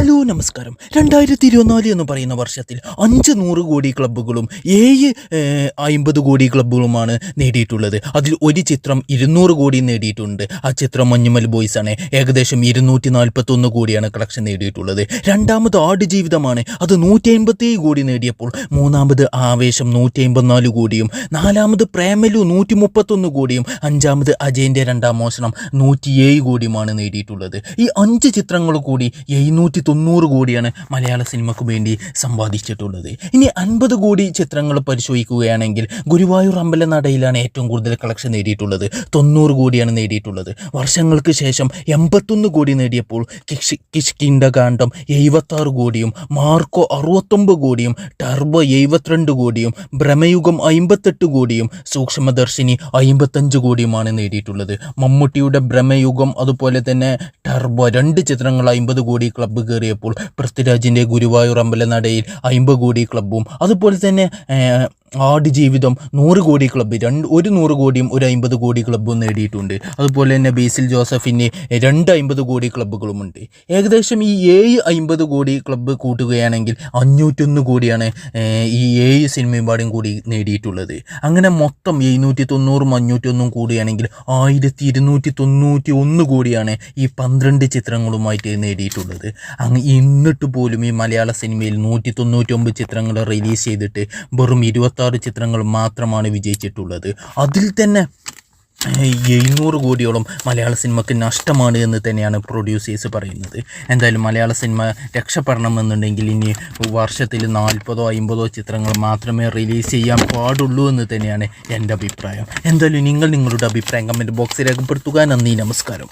Hello നമസ്കാരം. രണ്ടായിരത്തി ഇരുപത്തിനാല് എന്ന് പറയുന്ന വർഷത്തിൽ അഞ്ച് നൂറ് കോടി ക്ലബ്ബുകളും ഏഴ് അമ്പത് കോടി ക്ലബ്ബുകളുമാണ് നേടിയിട്ടുള്ളത്. അതിൽ ഒരു ചിത്രം ഇരുന്നൂറ് കോടി നേടിയിട്ടുണ്ട്. ആ ചിത്രം മഞ്ഞുമൽ ബോയ്സ് ആണ്. ഏകദേശം ഇരുന്നൂറ്റി നാൽപ്പത്തൊന്ന് കോടിയാണ് കളക്ഷൻ നേടിയിട്ടുള്ളത്. രണ്ടാമത് ആട് ജീവിതമാണ് അത് നൂറ്റി അമ്പത്തി കോടി നേടിയപ്പോൾ മൂന്നാമത് ആവേശം നൂറ്റി അമ്പത്തിനാല് കോടിയും നാലാമത് പ്രേമലു നൂറ്റി മുപ്പത്തൊന്ന് കോടിയും അഞ്ചാമത് അജയന്റെ രണ്ടാം മോഷണം നൂറ്റിയേഴ് കോടിയുമാണ് നേടിയിട്ടുള്ളത്. ഈ അഞ്ച് ചിത്രങ്ങൾ കൂടി എഴുന്നൂറ്റി തൊണ്ണൂറ് കോടിയാണ് മലയാള സിനിമയ്ക്ക് വേണ്ടി സമ്പാദിച്ചിട്ടുള്ളത്. ഇനി അൻപത് കോടി ചിത്രങ്ങൾ പരിശോധിക്കുകയാണെങ്കിൽ ഗുരുവായൂർ അമ്പലനടയിലാണ് ഏറ്റവും കൂടുതൽ കളക്ഷൻ നേടിയിട്ടുള്ളത്. തൊണ്ണൂറ് കോടിയാണ് നേടിയിട്ടുള്ളത്. വർഷങ്ങൾക്ക് ശേഷം എൺപത്തൊന്ന് കോടി നേടിയപ്പോൾ കിഷ് കിഷ്കിന്റെ കാണ്ഡം എഴുപത്താറ് കോടിയും മാർക്കോ അറുപത്തൊമ്പത് കോടിയും ടർബോ എഴുപത്തിരണ്ട് കോടിയും ഭ്രമയുഗം അമ്പത്തെട്ട് കോടിയും സൂക്ഷ്മദർശിനി അമ്പത്തഞ്ച് കോടിയുമാണ് നേടിയിട്ടുള്ളത്. മമ്മൂട്ടിയുടെ ഭ്രമയുഗം അതുപോലെ തന്നെ ടർബോ രണ്ട് ചിത്രങ്ങൾ അമ്പത് കോടി ക്ലബ്ബ് കയറിയപ്പോൾ പൃഥ്വിരാജിന്റെ ഗുരുവായൂർ അമ്പലനടയിൽ അയിമ്പകൂടി കോടി ക്ലബ്ബും അതുപോലെ തന്നെ ഏഹ്, ആട് ജീവിതം നൂറ് കോടി ക്ലബ്ബ് രണ്ട് ഒരു നൂറ് കോടിയും ഒരു അമ്പത് കോടി ക്ലബ്ബും നേടിയിട്ടുണ്ട്. അതുപോലെ തന്നെ ബേസിൽ ജോസഫിന് രണ്ട് അമ്പത് കോടി ക്ലബ്ബുകളുമുണ്ട് ഏകദേശം ഈ ഏഴ് അമ്പത് കോടി ക്ലബ്ബ് കൂട്ടുകയാണെങ്കിൽ അഞ്ഞൂറ്റൊന്ന് കോടിയാണ് ഈ ഏഴ് സിനിമയും കൂടി നേടിയിട്ടുള്ളത്. അങ്ങനെ മൊത്തം എഴുന്നൂറ്റി തൊണ്ണൂറും അഞ്ഞൂറ്റൊന്നും കൂടിയാണെങ്കിൽ ആയിരത്തി ഇരുന്നൂറ്റി തൊണ്ണൂറ്റി ഒന്ന് കോടിയാണ് ഈ പന്ത്രണ്ട് ചിത്രങ്ങളുമായിട്ട് നേടിയിട്ടുള്ളത്. അങ്ങ് എന്നിട്ട് പോലും ഈ മലയാള സിനിമയിൽ നൂറ്റി തൊണ്ണൂറ്റി ഒമ്പത് ചിത്രങ്ങൾ റിലീസ് ചെയ്തിട്ട് വെറും ഇരുപത്താറ് ചിത്രങ്ങൾ മാത്രമാണ് വിജയിച്ചിട്ടുള്ളത്. അതിൽ തന്നെ എഴുന്നൂറ് കോടിയോളം മലയാള സിനിമയ്ക്ക് നഷ്ടമാണ് എന്ന് തന്നെയാണ് പ്രൊഡ്യൂസേഴ്സ് പറയുന്നത്. എന്തായാലും മലയാള സിനിമ രക്ഷപ്പെടണമെന്നുണ്ടെങ്കിൽ ഇനി വർഷത്തിൽ നാൽപ്പതോ അമ്പതോ ചിത്രങ്ങൾ മാത്രമേ റിലീസ് ചെയ്യാൻ പാടുള്ളൂ എന്ന് തന്നെയാണ് എന്റെ അഭിപ്രായം. എന്തായാലും നിങ്ങൾ നിങ്ങളുടെ അഭിപ്രായം കമന്റ് ബോക്സിൽ രേഖപ്പെടുത്തുക. നന്ദി നമസ്കാരം.